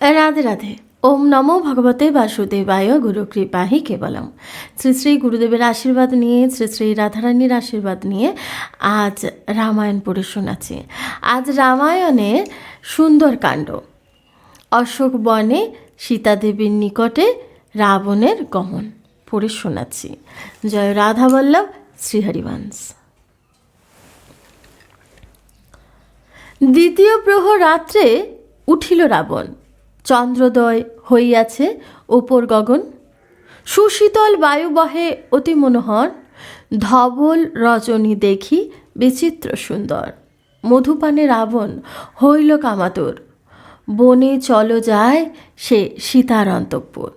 রাধে রাধে। ওম নমো ভগবতে বাসুদেবায় গুরু কৃপাহি কেবলম। শ্রী শ্রী গুরুদেবের আশীর্বাদ নিয়ে, শ্রী শ্রী রাধারানীর আশীর্বাদ নিয়ে আজ রামায়ণ পড়ে শোনাচ্ছি। আজ রামায়ণে সুন্দরকাণ্ড অশোক বনে সীতাদেবীর নিকটে রাবণের গমন পড়ে শোনাচ্ছি। জয় রাধা বল্লভ শ্রীহরিবংশ। দ্বিতীয় প্রহর রাত্রে উঠিল রাবণ। চন্দ্রোদয় হইয়াছে ওপর গগন। সুশীতল বায়ু বহে অতি মনোহর, ধবল রজনী দেখি বিচিত্র সুন্দর। মধুপানে রাবণ হইল কামাতুর, বনে চলো যায় সে সীতার অন্তঃপুর।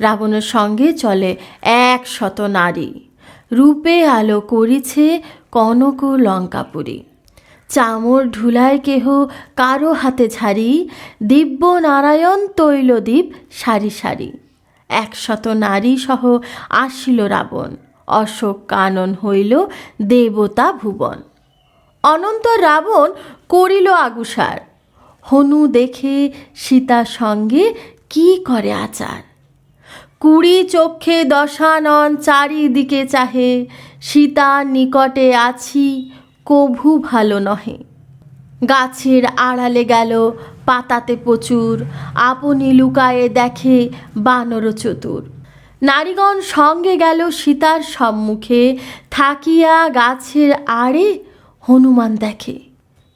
রাবণের সঙ্গে চলে এক শত নারী, রূপে আলো করিছে কনক লঙ্কাপুরী চামর ঢুলায় কেহ কারও হাতে ঝাড়ি, দিব্য নারায়ণ তৈলদীপ সারি সারি। একশত নারী সহ আসিল রাবণ, অশোক কানন হইল দেবতা ভুবন। অনন্ত রাবণ করিল আগুসার, হনু দেখে সীতার সঙ্গে কি করে আচার। কুড়ি চক্ষে দশানন চারিদিকে চাহে, সীতার নিকটে আছি কভু ভালো নহে। গাছের আড়ালে গেল পাতাতে প্রচুর, আপনি লুকায়ে দেখে বানর চতুর। নারীগণ সঙ্গে গেল সীতার সম্মুখে, থাকিয়া গাছের আড়ে হনুমান দেখে।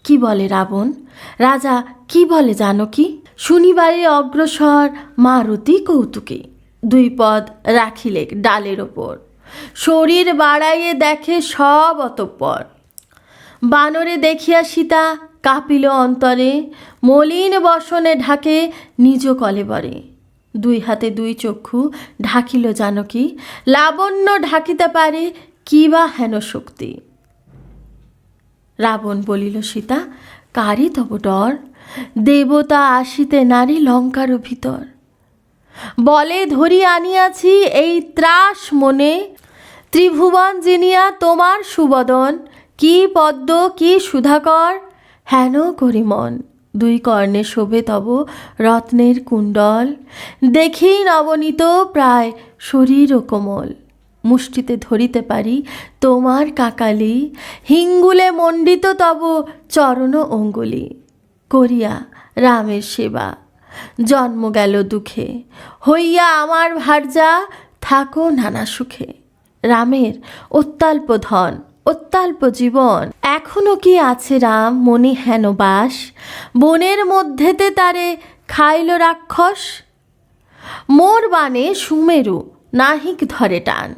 কি বলে রাবণ? রাজা কি বলে জানো কি? শনিবারে অগ্রসর মারুতি কৌতুকে, দুই পদ রাখিলে ডালের ওপর। শরীর বাড়াইয়ে দেখে সব অতঃপর। বানরে দেখিয়া সীতা কাঁপিল অন্তরে, মলিন বসনে ঢাকে নিজ কলেবরে দুই হাতে দুই চক্ষু ঢাকিল জানকী, লাবণ্য ঢাকিতে পারে কি বা হেন শক্তি। রাবণ বলিল, সীতা কারি তব ডর? দেবতা আসিতে নারী লঙ্কার ভিতর। বলে ধরি আনিয়াছি এই ত্রাস মনে, ত্রিভুবন জিনিয়া তোমার সুবদন। কি পদ্ম, কি সুধাকর? হেন করি মন দুই কর্ণে শোভে তব রত্নের কুণ্ডল। দেখি নবনীত প্রায় শরীর ও কোমল। মুষ্টিতে ধরিতে পারি তোমার কাকালি। হিঙ্গুলে মণ্ডিত তব চরণ অঙ্গুলি। করিয়া রামের সেবা, জন্ম গেল দুঃখে। হইয়া আমার ভার্যা, থাকো নানা সুখে। রামের অত্যল্প ধন। অত্যল্প জীবন। এখনও কি আছে রাম মনে হেন বাস? বনের মধ্যেতে তারে খাইল রাক্ষস? মোর বানে সুমেরু নাহিক ধরে টান।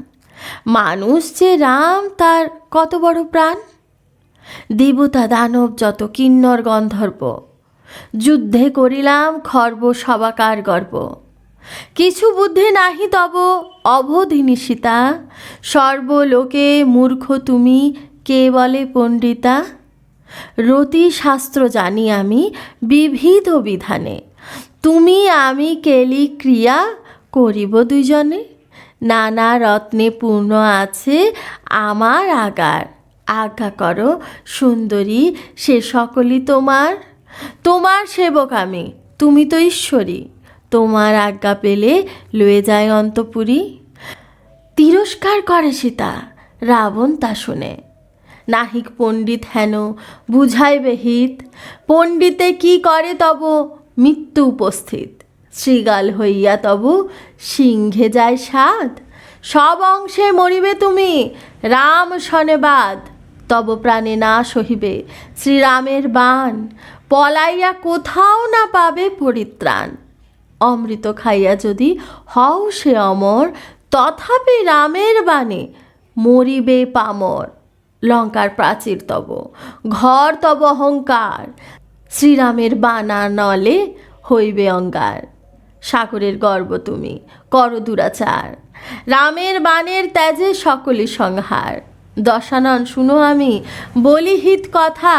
মানুষ যে রাম, তার কত বড় প্রাণ? দেবতা দানব যত কিন্নর গন্ধর্ব। যুদ্ধে করিলাম খর্ব সবাকার গর্ব। কিছু বুদ্ধি নাহি তব অবধিনী সীতা সর্বলোকে মূর্খ তুমি, কে বলে পণ্ডিতা? রতি শাস্ত্র জানি আমি, বিবিধ বিধানে। তুমি আমি কেলি ক্রিয়া করিব দুইজনে? নানা রত্নে পূর্ণ আছে আমার আগার। আজ্ঞা করো, সুন্দরী, সে সকলই তোমার। তোমার সেবক আমি, তুমি তো ঈশ্বরী। তোমার আজ্ঞা পেলে লয়ে যায় অন্তপুরী। তিরস্কার করে সীতা, রাবণ তা শুনে। নাহিক পণ্ডিত হেন, বুঝাইবে হিত। পণ্ডিতে কি করে তব মৃত্যু উপস্থিত? শ্রীগাল হইয়া তব সিংহে যায় সাদ সব অংশে মরিবে তুমি, রাম শনেবাদ তব প্রাণে না সহিবে শ্রীরামের বাণ। পলাইয়া কোথাও না পাবে পরিত্রাণ। অমৃত খাইয়া যদি হও সে অমর, তথাপি রামের বাণে, মরিবে পামর। লঙ্কার প্রাচীর তব, ঘর তব অহংকার, শ্রীরামের বানা নলে হইবে অঙ্গার। সাগরের গর্ব তুমি, কর দুরাচার। রামের বাণের ত্যাজে সকলি সংহার। দশানন, শুনো আমি বলি হিত কথা।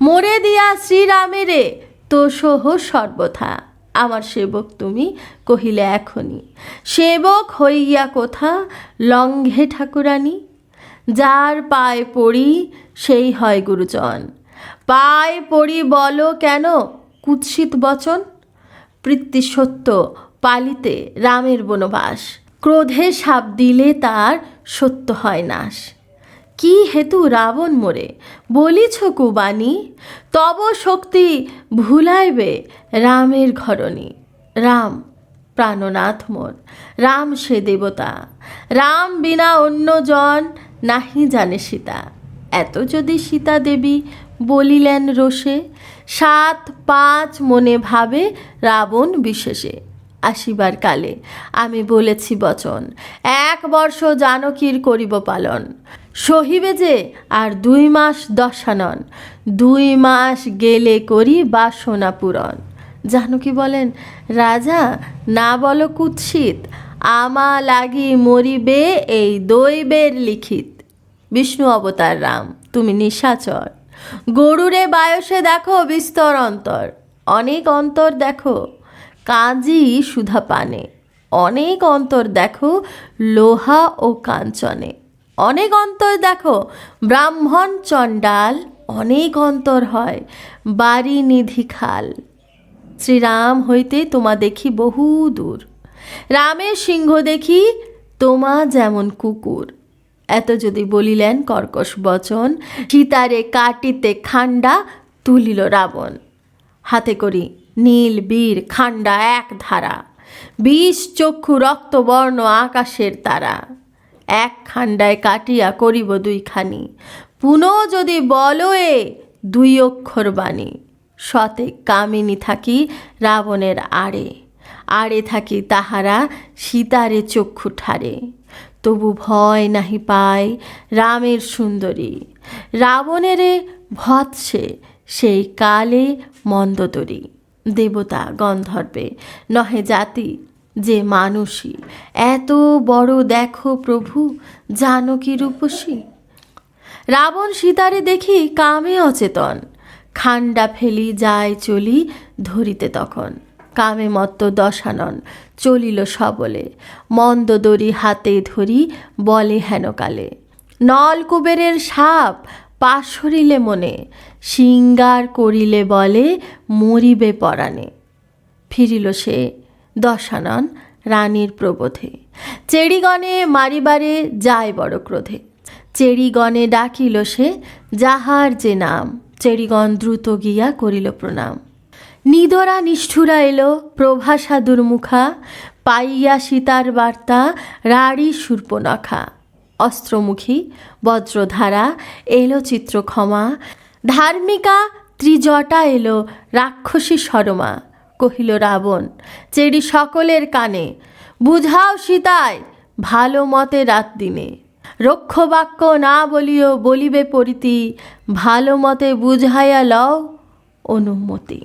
মরে দিয়া শ্রীরামেরে তো সহ সর্বথা। আমার সেবক তুমি কহিলে এখনই। সেবক হইয়া কোথা? লঙ্ঘে ঠাকুরানী। যার পায়ে পড়ি সেই হয় গুরুজন। পায়ে পড়ি বলো কেন কুৎসিত বচন? সত্য পালিতে রামের বনবাস। ক্রোধে সাপ দিলে তার সত্য হয় নাশ। কি হেতু রাবণ মোরে? বলিছ কুবাণী, তব শক্তি ভুলাইবে রামের ঘরণী। রাম, প্রাণনাথ মোর, রাম সে দেবতা। রাম বিনা অন্য জন নাহি জানে সীতা। এত যদি সীতা দেবী বলিলেন রোষে, সাত পাঁচ মনে ভাবে রাবণ বিশেষে। আসিবার কালে আমি বলেছি বচন, এক বর্ষ জানকীর করিব পালন। সহিবে যে আর দুই মাস দশানন, দুই মাস গেলে করি বাসনা পূরণ জানকী বলেন? রাজা, না বলো কুৎসিত, আমা লাগি মরিবে এই দৈবের লিখিত। বিষ্ণু অবতার রাম, তুমি নিশাচর। গরুরে বায়সে দেখো বিস্তর অন্তর, অনেক অন্তর দেখো কাজী সুধা পানে অনেক অন্তর দেখো লোহা ও কাঞ্চনে। অনেক অন্তর দেখো। ব্রাহ্মণ চণ্ডাল অনেক অন্তর হয়। বাড়ি নিধি খাল। শ্রীরাম হইতে তোমা দেখি বহু দূর। রামের সিংহ দেখি তোমা যেমন কুকুর। এত যদি বলিলেন কর্কশ বচন, সীতারে কাটিতে খান্ডা তুলিল রাবণ। হাতে করি নীল বীর খান্ডা এক ধারা। বিষ চক্ষু রক্তবর্ণ আকাশের তারা। এক খান্ডায় কাটিয়া করিব দুইখানি। পুনঃ যদি বলো এ, দুই অক্ষর বাণী। শতে কামিনী থাকি রাবণের আড়ে আড়ে থাকি তাহারা সীতারে চক্ষু ঠারে। তবু ভয় নাহি পায় রামের সুন্দরী। রাবণেরে ভৎসে সেই কালে মন্দতরী দেবতা গন্ধর্বে, নহে জাতি যে মানুষই এত বড় দেখো প্রভু জানকী রূপসী? রাবণ সীতারে দেখি কামে অচেতন। খান্ডা ফেলি যায় চলি ধরিতে তখন। কামে মত্ত দশানন, চলিল সবলে। মন্দদরি হাতে ধরি বলে হেন হেনকালে নলকুবেরের সাপ পাশরিলে মনে, সিঙ্গার করিলে বলে মরিবে পরাণে। ফিরিল সে দশানন রানীর প্রবোধে। চেড়িগণে মারিবারে যায় বড় ক্রোধে। চেড়িগণে ডাকিল সে, যাহার যে নাম। চেড়িগণ দ্রুত গিয়া করিল প্রণাম। নিদরা নিষ্ঠুরা এলো প্রভাসা দুর্মুখা পাইয়া সীতার বার্তা, রাড়ি সূর্পনখা। অস্ত্রমুখী, বজ্রধারা, এলো চিত্রক্ষমা। ধার্মিকা ত্রিজটা এলো, রাক্ষসী সরমা কহিল রাবণ চেড়ি সকলের কানে, বুঝাও সীতায় ভালো মতে রাত দিনে। রক্ষবাক্য না বলিও বলিবে পরিতি, ভালো মতে বুঝাইয়া লও অনুমতি।